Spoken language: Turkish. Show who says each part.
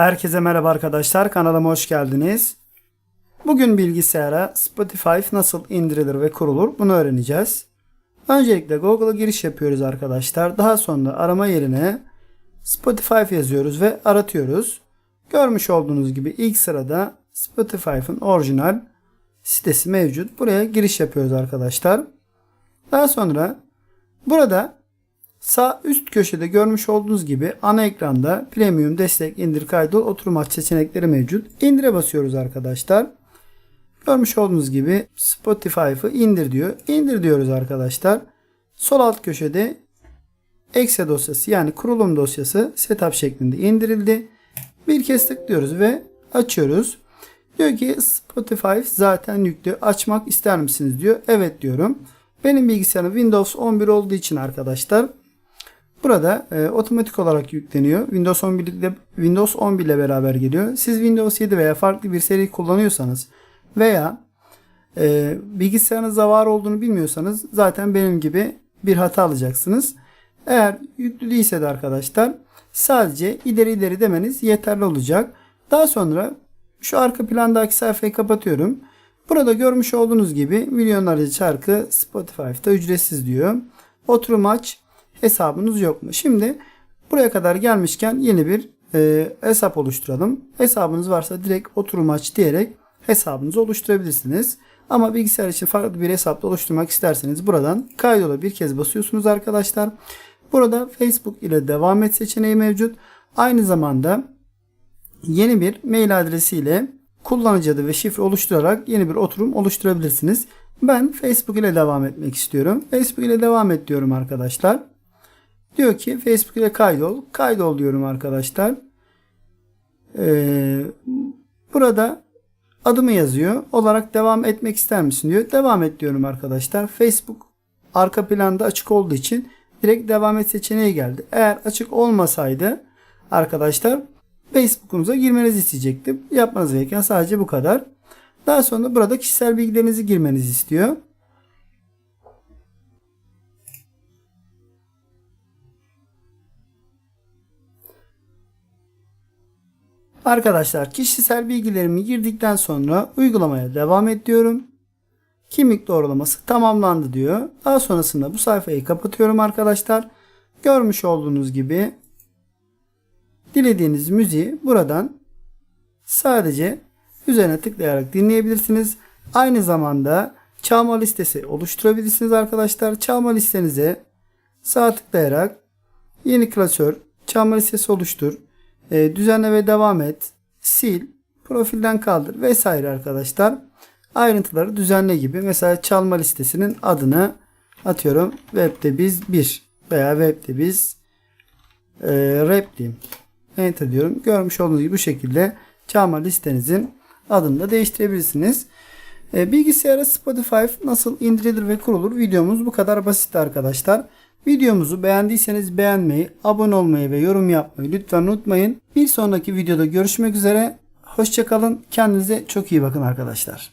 Speaker 1: Herkese merhaba arkadaşlar. Kanalıma hoş geldiniz. Bugün bilgisayara Spotify nasıl indirilir ve kurulur bunu öğreneceğiz. Öncelikle Google'a giriş yapıyoruz arkadaşlar. Daha sonra arama yerine Spotify yazıyoruz ve aratıyoruz. Görmüş olduğunuz gibi ilk sırada Spotify'ın orijinal sitesi mevcut. Buraya giriş yapıyoruz arkadaşlar. Daha sonra burada Sağ üst köşede görmüş olduğunuz gibi ana ekranda premium destek indir kaydol oturum aç seçenekleri mevcut. İndire basıyoruz arkadaşlar. Görmüş olduğunuz gibi Spotify'ı indir diyor. İndir diyoruz arkadaşlar. Sol alt köşede exe dosyası yani kurulum dosyası setup şeklinde indirildi. Bir kez tıklıyoruz ve açıyoruz. Diyor ki Spotify zaten yüklü. Açmak ister misiniz diyor. Evet diyorum. Benim bilgisayarım Windows 11 olduğu için arkadaşlar Burada e, otomatik olarak yükleniyor. Windows 11 ile Windows 11 ile beraber geliyor. Siz Windows 7 veya farklı bir seri kullanıyorsanız veya e, bilgisayarınızda var olduğunu bilmiyorsanız zaten benim gibi bir hata alacaksınız. Eğer yüklü değilse de arkadaşlar sadece ileri ileri demeniz yeterli olacak. Daha sonra şu arka plandaki sayfayı kapatıyorum. Burada görmüş olduğunuz gibi milyonlarca şarkı Spotify'da ücretsiz diyor. Oturum aç hesabınız yok mu? Şimdi buraya kadar gelmişken yeni bir e, hesap oluşturalım. Hesabınız varsa direkt oturum aç diyerek hesabınızı oluşturabilirsiniz. Ama bilgisayar için farklı bir hesapla oluşturmak isterseniz buradan kaydola bir kez basıyorsunuz arkadaşlar. Burada Facebook ile devam et seçeneği mevcut. Aynı zamanda yeni bir mail adresiyle kullanıcı adı ve şifre oluşturarak yeni bir oturum oluşturabilirsiniz. Ben Facebook ile devam etmek istiyorum. Facebook ile devam et diyorum arkadaşlar. Diyor ki Facebook ile kaydol. Kaydol diyorum arkadaşlar. Ee, burada adımı yazıyor. Olarak devam etmek ister misin diyor. Devam et diyorum arkadaşlar. Facebook arka planda açık olduğu için direkt devam et seçeneği geldi. Eğer açık olmasaydı arkadaşlar Facebook'unuza girmenizi isteyecektim. Yapmanız gereken sadece bu kadar. Daha sonra burada kişisel bilgilerinizi girmenizi istiyor. Arkadaşlar kişisel bilgilerimi girdikten sonra uygulamaya devam et diyorum. Kimlik doğrulaması tamamlandı diyor. Daha sonrasında bu sayfayı kapatıyorum arkadaşlar. Görmüş olduğunuz gibi dilediğiniz müziği buradan sadece üzerine tıklayarak dinleyebilirsiniz. Aynı zamanda çalma listesi oluşturabilirsiniz arkadaşlar. Çalma listenize sağ tıklayarak yeni klasör çalma listesi oluştur e, düzenle ve devam et, sil, profilden kaldır vesaire arkadaşlar. Ayrıntıları düzenle gibi. Mesela çalma listesinin adını atıyorum webde biz 1 veya webde biz e, rap diyeyim. Enter diyorum. Görmüş olduğunuz gibi bu şekilde çalma listenizin adını da değiştirebilirsiniz. E, bilgisayara Spotify nasıl indirilir ve kurulur videomuz bu kadar basit arkadaşlar. Videomuzu beğendiyseniz beğenmeyi, abone olmayı ve yorum yapmayı lütfen unutmayın. Bir sonraki videoda görüşmek üzere. Hoşçakalın. Kendinize çok iyi bakın arkadaşlar.